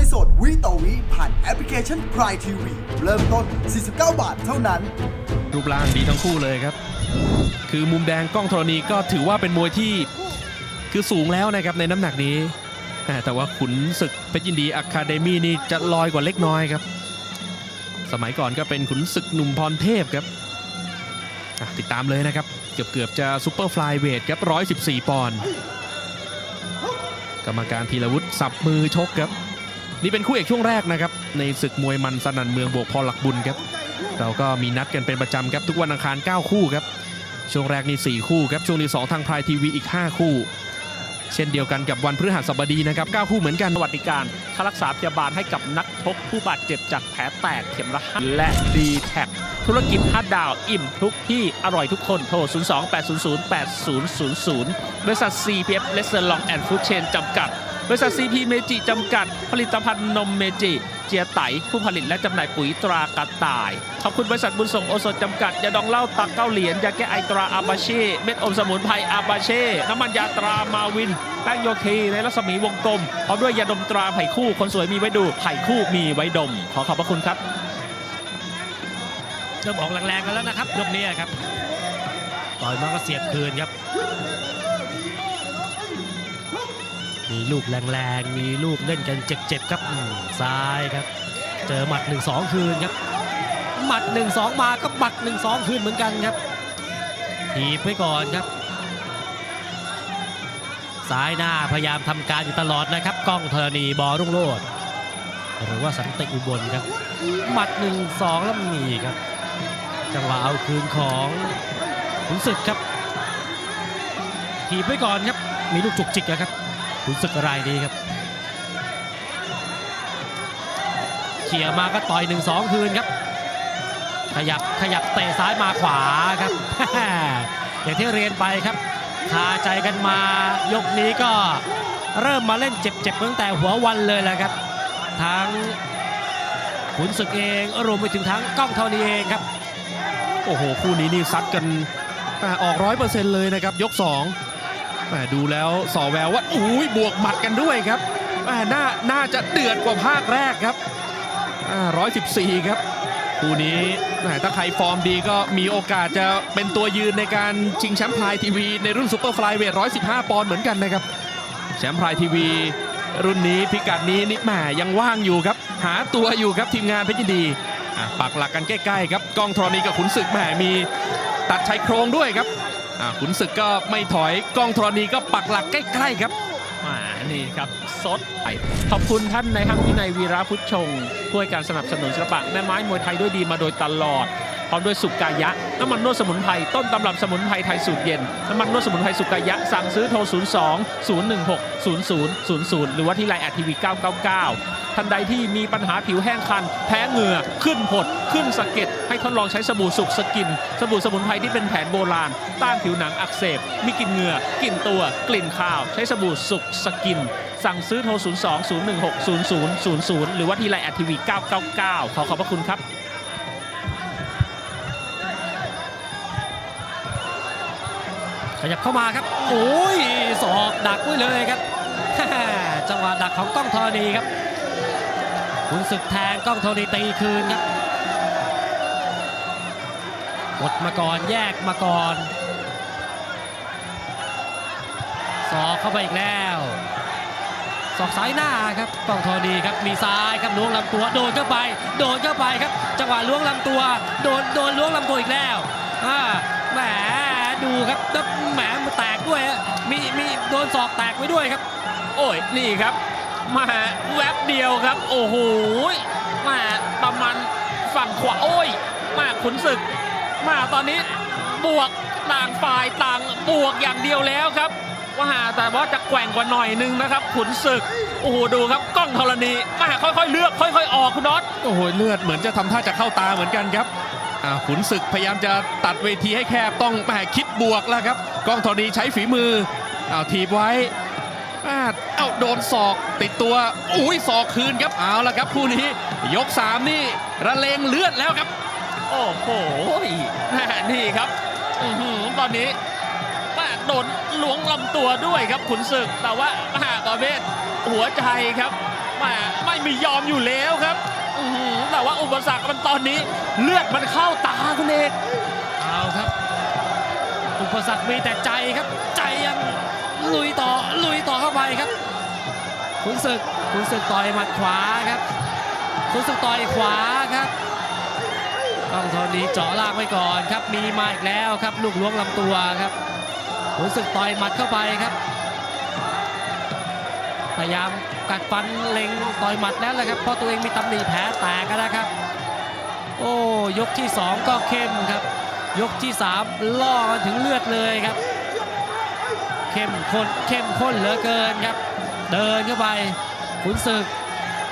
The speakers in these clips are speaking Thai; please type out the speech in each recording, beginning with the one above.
วยสดวิต่อวิผ่านแอปพลิเคชัน Prime TV เริ่มต้น 49 บาทเท่านั้น รูปร่างดีทั้งคู่เลยครับ คือมุมแดงกล้องธรณีก็ถือว่าเป็นมวยที่คือสูงแล้วนะครับในน้ำหนักนี้ แต่ว่าขุนศึกเพชรยินดีอะคาเดมี่นี่จะลอยกว่าเล็กน้อยครับ สมัยก่อนก็เป็นขุนศึกหนุ่มพรเทพครับติดตามเลยนะครับ เกือบเกือบๆจะซูเปอร์ฟลายเวทครับ 114 ปอนด์กรรมการพีรวุฒิสับมือชกครับ นี่เป็นคู่เอกช่วงแรกนะครับ ในศึกมวยมันสนันเมืองบวกพอหลักบุญครับ เราก็มีนัดกันเป็นประจำครับ ทุกวันอังคาร 9 คู่ครับ ช่วงแรกนี่4คู่ครับช่วงที่2ทางพรายทีวีอีก 5 คู่ เช่นเดียวกันกับวันพฤหัสบดีนะครับ 9 คู่เหมือนกันสวัสดิการค่ารักษาพยาบาลให้กับนักชกผู้บาดเจ็บจากแผลแตกเข็มละห้าและดีแท็ธุรกิจ5ดาวอิ่มทุกที่อร่อยทุกคนโทร 02 800 8000 บริษัท CPF l e s s e r Long and Food Chain จำกัด บริษัท CP เมจิจำกัด ผลิตภัณฑ์นมเมจิ เจียไต ผู้ผลิตและจำหน่ายปุ๋ยตรากระต่าย ขอบคุณบริษัทบุญส่งโอสถจำกัด ยาดองเหล้าตักเก้าเหรียญยาแก้ไอตราอาบาเช่ เม็ดอมสมุนไพรอาบาเช่ น้ำมันยาตรามาวินแป้งโยคีในรัศมีวงกลมพร้อมด้วยยาดมตราไผ่คู่ คนสวยมีไว้ดูไผ่คู่มีไว้ดม ขอขอบพระคุณครับเริ่มออกแรงๆกันแล้วนะครับยกนี้ครับต่อยมาก็เสียบคืนครับ มีลูกแรงๆ มีลูกเล่นกันเจ็บๆครับซ้ายครับ เจอหมัด 1-2 คืนครับ หมัด 1-2 มาก็หมัด 1-2 คืนเหมือนกันครับถีบไว้ก่อนครับซ้ายหน้าพยายามทำการอยู่ตลอดนะครับกล้องธรณีบอรุ่งโรจน์หรือว่าสันติอุบลครับ หมัด 1-2 แล้วมีครับ จังหวะเอาคืนของขุนศึกครับถีบไว้ก่อนครับ มีลูกจุกจิกอะครับ ขุนศึกรายนี้ครับเขี่ยมาก็ต่อย1-2คืนครับ ขยับขยับเตะซ้ายมาขวาครับอย่างที่เรียนไปครับคาใจกันมายกนี้ก็เริ่มมาเล่นเจ็บๆตั้งแต่หัววันเลยแหละครับ ทั้งขุนศึกเองรวมไปถึงทั้งกล้องเท่านี้เองครับ โอ้โห คู่นี้นี่ซัดกันอ่ออกร้อยเปอร์เซ็นต์เลยนะครับ ยก2อง ดูแล้วสอแววว่าอุ้ยบวกหมัดกันด้วยครับแหน่าน่าจะเดือดกว่าภาคแรกครับร้อยสิบสี่ครับคู่นี้ถ้าใครฟอร์มดีก็มีโอกาสจะเป็นตัวยืนในการชิงแชมป์พลายทีวีในรุ่นซูเปอร์ฟลายเวท115ปอนด์เหมือนกันนะครับแชมป์พลายทีวี รุ่นนี้พิกัดนี้นี่แหมยังว่างอยู่ครับ หาตัวอยู่ครับทีมงานเพชรินดีปักหลักกันใกล้ๆครับกล้องธรณีกับขุนศึกแหมมี ตัดชายโครงด้วยครับขุนศึกก็ไม่ถอยกองธรณีก็ปักหลักใกล้ๆครับมานี่ครับสดขอบคุณท่านในห้างวินัยวีระพุทธชงผู้ให้การสนับสนุนศิลปะแม่ไม้มวยไทยด้วยดีมาโดยตลอด พร้อมด้วยสุกายะ น้ำมันนวดสมุนไพรต้นตำรับสมุนไพรไทยสูตรเย็น น้ำมันนวดสมุนไพรสุกายะ สั่งซื้อโทร 02 016 0000 หรือว่าที่ไลน์แอดทีวี999 ท่านใดที่มีปัญหาผิวแห้งคัน แพ้เหงื่อ ขึ้นผด ขึ้นสะเก็ด ให้ทดลองใช้สบู่สุกสกิน สบู่สมุนไพรที่เป็นแผนโบราณ ต้านผิวหนังอักเสบ มีกลิ่นเหงื่อ กลิ่นตัว กลิ่นข้าว ใช้สบู่สุกสกิน สั่งซื้อโทร 02 016 0000 หรือว่าที่ไลน์แอดทีวี999 ขอขอบพระคุณครับ ขยับเข้ามาครับ โอ้ยศอกดักไว้เลยครับจังหวะดักของกล้องธรณีครับขุนศึกแทงกล้องธรณีตีคืนครับกดมาก่อนแยกมาก่อนศอกเข้าไปอีกแล้วศอกซ้ายหน้าครับกล้องธรณีครับมีซ้ายครับล้วงลำตัวโดนเข้าไป โดนเข้าไปครับ จังหวะล้วงลำตัว โดนโดนล้วงลำตัวอีกแล้วอ่า ดูครับแล้วแหมมันแตกด้วยฮะมีมีโดนศอกแตกไว้ด้วยครับ โอ้ยนี่ครับมาแวบเดียวครับ โอ้โหมาประมาณฝั่งขวาโอ้ย มาขุนศึก มาตอนนี้บวกต่างฝ่ายต่างบวกอย่างเดียวแล้วครับว่าแต่ว่าจะแกว่งกว่าหน่อยนึงนะครับ ขุนศึก โอ้โหดูครับกล้องธรณีมาค่อยๆ เลือกค่อย ๆ ออกคุณน็อตโอ้โหเลือดเหมือนจะทำท่าจะเข้าตาเหมือนกันครับอ่า ขุนศึกพยายามจะตัดเวทีให้แคบต้องแหมคิดบวกแล้วครับกล้องธรณีใช้ฝีมือเอาถีบไว้อ่าเอ้าโดนศอกติดตัวอุ้ยศอกคืนครับเอาละครับคู่นี้ ยก 3 นี่ระเลงเลือดแล้วครับ โอ้โหแม่นี่ครับอื้อหือตอนนี้แม่โดนหลวงลำตัวด้วยครับขุนศึกแต่ว่าแม่ประเภทหัวใจครับแม่ไม่มียอมอยู่แล้วครับอื้อหือ แต่ว่าอุปสรรคมันตอนนี้ เลือดมันเข้าตาคุณเอกเอาครับ อุปสรรคมีแต่ใจครับ ใจยังลุยต่อลุยต่อเข้าไปครับขุนศึกขุนศึกต่อยหมัดขวาครับขุนศึกต่อยขวาครับต้องโทนีเจาะล่างไว้ก่อนครับ มีมาอีกแล้วครับ ลูกล้วงลำตัวครับขุนศึกต่อยหมัดเข้าไปครับ พยายาม กัดฟันเล็งต่อยหมัดแล้วแหละครับเพราะตัวเองมีตำหนิแผลแตกนะครับ โอ้ยกที่ 2 ก็เข้มครับ ยกที่ 3 ล่อกันถึงเลือดเลยครับ เข้มข้นเข้มข้นเหลือเกินครับ เดินเข้าไปขุนศึก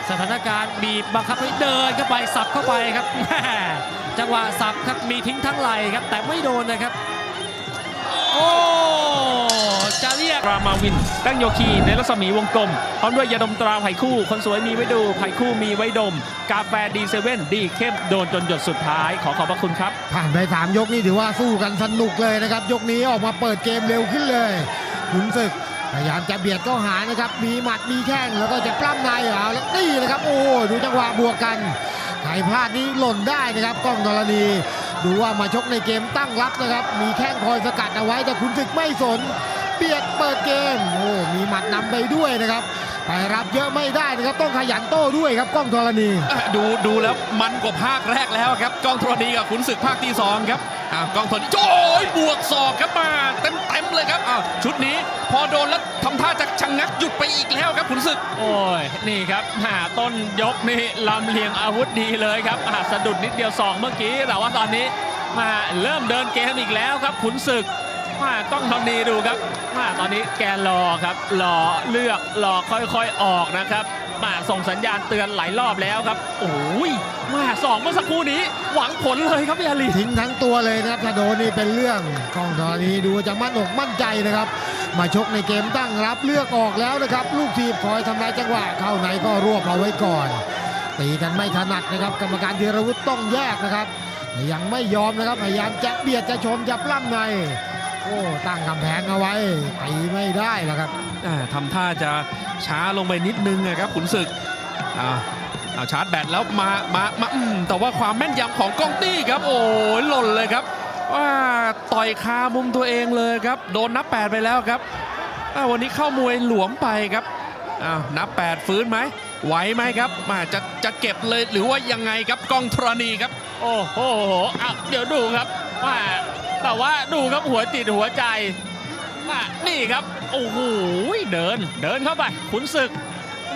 สถานการณ์บีบบังคับให้เดินเข้าไปสับเข้าไปครับจังหวะสับครับมีทิ้งทั้งไหลครับ แต่ไม่โดนนะครับ โอ้ กรามาวิน ตั้งโยคีในรัศมีวงกลม พร้อมด้วยยาดมตราไผ่คู่ คนสวยมีไว้ดูไผ่คู่มีไว้ดม กาแฟดีเซเว่นดีเข้มโดนจนหยดสุดท้าย ขอขอบพระคุณครับ ผ่านไปสามยกนี่ถือว่าสู้กันสนุกเลยนะครับ ยกนี้ออกมาเปิดเกมเร็วขึ้นเลยขุนศึกพยายามจะเบียดเข้าหานะครับ มีหมัดมีแข้งแล้วก็จะปล้ำในเอาแล้วนี่นะครับ โอ้ดูจังหวะบวกกันใครพลาดนี้หล่นได้นะครับกล้องธรณีดูว่ามาชกในเกมตั้งรับนะครับ มีแข้งคอยสกัดเอาไว้แต่ขุนศึกไม่สน เบียดเปิดเกมโอ้มีหมัดนำไปด้วยนะครับไปรับเยอะไม่ได้นะครับต้องขยันโต้ด้วยครับกล้องธรณีอะดูดูแล้วมันกว่าภาคแรกแล้วครับกล้องธรณีกับขุนศึกภาคที่สองครับอ่ากล้องธรณีโอ้ยบวกศอกครับมาเต็มเต็มๆเลยครับอ้าวชุดนี้พอโดนแล้วทำท่าจะชะงงักหยุดไปอีกแล้วครับขุนศึก โอ้ยนี่ครับหาต้นยกนี่ลำเลียงอาวุธดีเลยครับอาสะดุดนิดเดียวสองเมื่อกี้แต่ว่าตอนนี้มาเริ่มเดินเกมอีกแล้วครับขุนศึก มากล้องทองดีดูครับมาตอนนี้แกรอครับรอเลือกรอค่อยๆออกนะครับ มาส่งสัญญาณเตือนหลายรอบแล้วครับโอ้ยมาสองเมื่อสักครู่นี้ หวังผลเลยครับพี่อาลีทิ้งทั้งตัวเลยนะครับถ้าโดนนี่เป็นเรื่องกล้องธรณีดูจะมั่นอกมั่นใจนะครับ มาชกในเกมตั้งรับเลือกออกแล้วนะครับ ลูกทีมคอยทำลายจังหวะเข้าไหนก็รวบเอาไว้ก่อนตีกันไม่ถนัดนะครับ กรรมการธีรวุฒิต้องแยกนะครับ ยังไม่ยอมนะครับพยายามจะเบียดจะชนจะปล้ำใน อ้ตั้งกำแพงเอาไว้ตีไม่ได้แล้วครับอ่าทำท่าจะช้าลงไปนิดนึงอะครับขุนศึกอ่าเอาชาร์จแบตแล้วมามามาอืมแต่ว่าความแม่นยำของกล้องตี้ครับ โอ้ยหล่นเลยครับว่าต่อยคามุมตัวเองเลยครับ โดนนับ 8 ไปแล้วครับอ่าวันนี้เข้ามวยหลวมไปครับอ้าวนับ 8 ฟื้นไหมไหวไหมครับมาจะจะเก็บเลยหรือว่ายังไงครับกล้องธรณีครับ โอ้โหอะเดี๋ยวดูครับว่า แต่ว่าดูครับหัวจิตหัวใจมานี่ครับโอ้โหเดิน เดินเข้าไปขุนศึก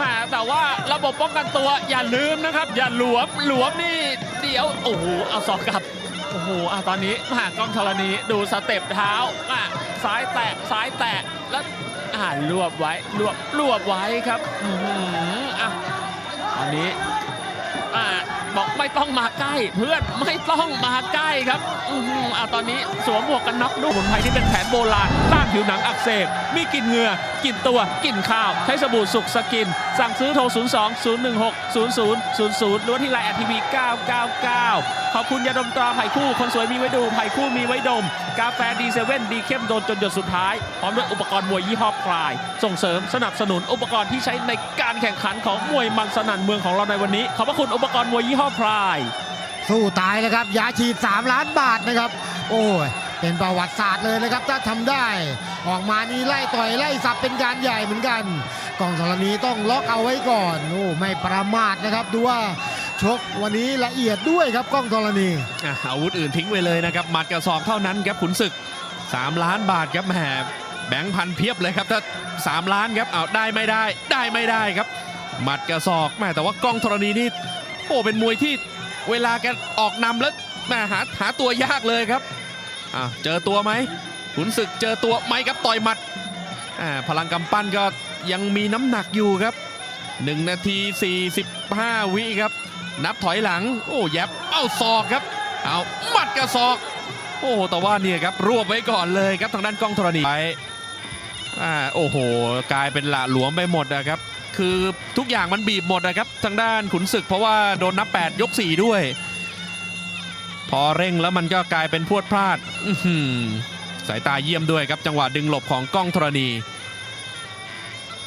มาแต่ว่าระบบป้องกันตัวอย่าลืมนะครับ อย่าหลวมหลวมนี่เดี๋ยวโอ้โหเอาสอกกลับโอ้โหอะตอนนี้มากล้องธรณีดูสเต็ปเท้าอะซ้ายแตะซ้ายแตะแล้วอ่ารวบไว้รวบรวบไว้ครับอืออะตอนนี้ บอกไม่ต้องมาใกล้ เพื่อนไม่ต้องมาใกล้ครับอือหืออ่าตอนนี้สวมหมวกกันน็อกดูสมุนไพรที่เป็นแผนโบราณต้านผิวหนังอักเสบมีกลิ่นเหงื่อกลิ่นตัวกลิ่นข้าว ใช้สบู่สุกสกิน สั่งซื้อโทร 0 2 0 1 6 0 0 0 0หรือว่าที่ไลน์แอทีวี999 ขอบคุณยาดมตราไผ่คู่ คนสวยมีไว้ดูไผ่คู่มีไว้ดม กาแฟดีเซเว่นดีเข้มโดนจนหยดสุดท้าย พร้อมด้วยอุปกรณ์มวยยี่ห้อพลาย ส่งเสริมสนับสนุนอุปกรณ์ที่ใช้ในการแข่งขันของมวยมันสนั่นเมืองของเราในวันนี้ขอบพระคุณอุปกรณ์มวยยี่ห้อพลาย สู้ตายนะครับยาฉีด 3 ล้านบาทนะครับ โอ้ยเป็นประวัติศาสตร์เลยนะครับถ้าทำได้ ออกมานี่ไล่ต่อยไล่สับเป็นการใหญ่เหมือนกันกองธรณีต้องล็อกเอาไว้ก่อนโอ้ไม่ประมาทนะครับ ดูว่าชกวันนี้ละเอียดด้วยครับกล้องธรณีอะอาวุธอื่นทิ้งไปเลยนะครับหมัดกระสอบเท่านั้นครับขุนศึก 3 ล้านบาทครับแหมแบงค์พันเพียบเลยครับถ้า 3 ล้านครับเอาได้ไม่ได้ ได้ไม่ได้ครับหมัดกระสอบแหมแต่ว่ากล้องธรณีนี่ โอ้เป็นมวยที่เวลาแกออกนำแล้วแหมหาหาตัวยากเลยครับอะเจอตัวไหมขุนศึกเจอตัวไหมครับต่อยหมัดอ่าพลังกำปั้นก็ยังมีน้ำหนักอยู่ครับ 1 นาที 45 วิครับ นับถอยหลัง โอ้แยบเอ้าศอกครับเอาหมัดกระศอก โอ้แต่ว่าเนี่ยครับรวบไว้ก่อนเลยครับทางด้านกล้องธรณีไปอ่าโอ้โห กลายเป็นหละหลวมไปหมดนะครับ คือทุกอย่างมันบีบหมดนะครับ ทางด้านขุนศึกเพราะว่าโดนนับ 8 ยก 4 ด้วย พอเร่งแล้วมันก็กลายเป็นพวดพลาดสายตาเยี่ยมด้วยครับ จังหวะดึงหลบของกล้องธรณี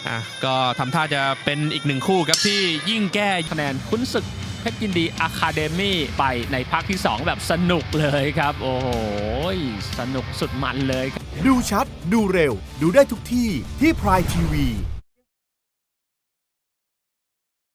อะก็ทำท่าจะเป็นอีกหนึ่งคู่ครับที่ยิ่งแก้คะแนนขุนศึกเพชรยินดีอะคาเดมี่ไปในพักที่ 2 แบบสนุกเลยครับ โอ้โห สนุกสุดมันเลย ดูชัด ดูเร็ว ดูได้ทุกที่ที่พรายทีวี